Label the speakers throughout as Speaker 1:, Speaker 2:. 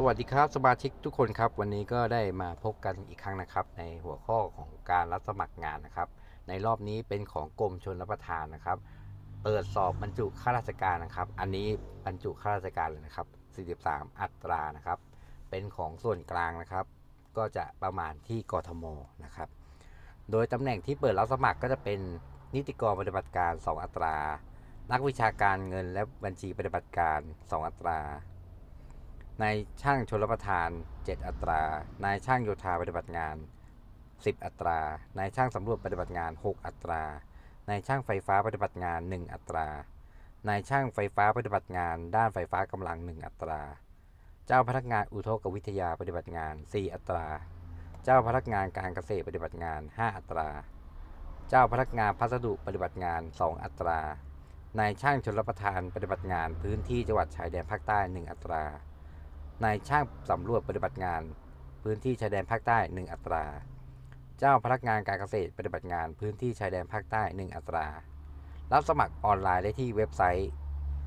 Speaker 1: สวัสดีครับสมาชิกทุกคนครับวันนี้ก็ได้มาพบกันอีกครั้งนะครับ ในหัวข้อของการรับสมัครงานนะครับ ในรอบนี้เป็นของกรมชนรับประทานนะครับ เปิดสอบบรรจุข้าราชการนะครับ อันนี้บรรจุข้าราชการเลยนะครับ 43 อัตรานะครับ เป็นของส่วนกลางนะครับ ก็จะประมาณที่กทมนะครับ โดยตำแหน่งที่เปิดรับสมัครก็จะเป็นนิติกรปฏิบัติการ 2 อัตรา นักวิชาการเงินและบัญชีปฏิบัติการ 2 อัตรา นายช่างชลประทาน 7 อัตรา นายช่างโยธาปฏิบัติงาน 10 อัตรา นายช่างสำรวจปฏิบัติงาน 6 อัตรา นายช่างไฟฟ้าปฏิบัติงาน 1 อัตรา นายช่างไฟฟ้าปฏิบัติงาน ด้านไฟฟ้ากำลัง 1 อัตรา เจ้าพนักงานอุทกวิทยาปฏิบัติงาน 4 อัตรา เจ้าพนักงานการเกษตรปฏิบัติงาน 5 อัตรา เจ้าพนักงานพัสดุปฏิบัติงาน 2 อัตรา นายช่างชลประทานปฏิบัติงานพื้นที่จังหวัดชายแดนภาคใต้ 1 อัตรา นายช่างสำรวจปฏิบัติงาน พื้นที่ชายแดนภาคใต้ 1 อัตรา เจ้าพนักงานการเกษตรปฏิบัติงานพื้นที่ชายแดนภาคใต้ 1 อัตรา รับสมัครออนไลน์ได้ที่เว็บไซต์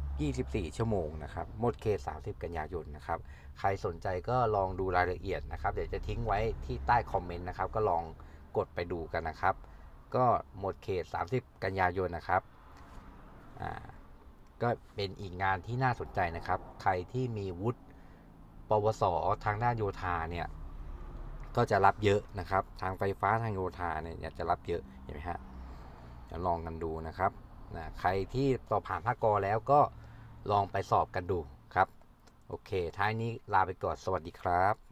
Speaker 1: 24 ชั่วโมงนะครับหมดเขต30 กันยายนนะครับ ใครสนใจก็ลองดูรายละเอียดนะครับ เดี๋ยวจะทิ้งไว้ที่ใต้คอมเมนต์นะครับ ก็ลองกดไปดูกันนะครับ ก็หมดเขต 30 กันยายนนะครับอ่าก็เป็นอีกงานที่น่าสนใจนะครับ ใครที่มีวุฒิ ปวสทางด้านโยธาเนี่ยก็จะรับเยอะนะครับ ทางไฟฟ้าทางโยธาเนี่ยจะรับเยอะเห็นไหมฮะจะลองกันดูนะครับนะใครที่สอบผ่านภาคกอแล้วก็ลองไปสอบกันดูครับ โอเค ท้ายนี้ลาไปก่อน สวัสดีครับ